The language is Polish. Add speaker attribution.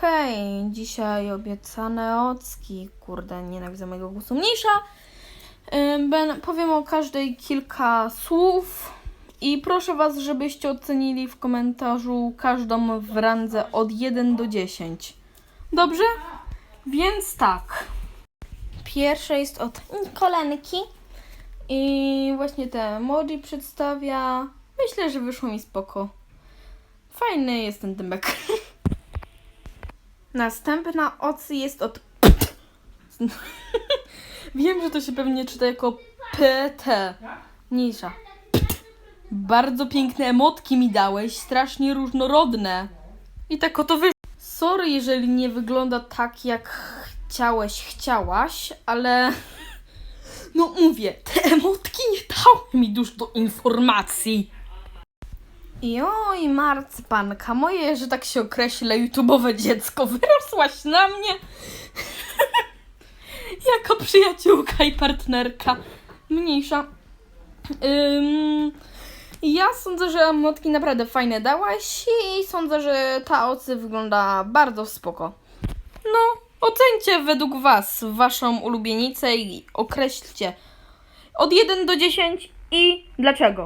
Speaker 1: Hej, dzisiaj obiecane ocki. Kurde, nienawidzę mojego głosu. Mniejsza. Ben, powiem o każdej kilka słów i proszę Was, żebyście ocenili w komentarzu każdą w randze od 1 do 10. Dobrze? Więc tak. Pierwsze jest od kolenki i właśnie te emoji przedstawia. Myślę, że wyszło mi spoko. Fajny jest ten dymek. Następna ocy jest od. Wiem, że to się pewnie czyta jako PT. Mniejsza. Bardzo piękne emotki mi dałeś, strasznie różnorodne. I tak oto wyszło. Sorry, jeżeli nie wygląda tak, jak chciałeś, chciałaś, ale. No mówię, te emotki nie dały mi dużo informacji. I oj, marcypanka, moje, że tak się określa, YouTube'owe dziecko, wyrosłaś na mnie jako przyjaciółka i partnerka. Mniejsza. Ym, ja sądzę, że emotki naprawdę fajne dałaś i sądzę, że ta ocy wygląda bardzo spoko. No, ocencie według Was Waszą ulubienicę i określcie od 1 do 10 i dlaczego.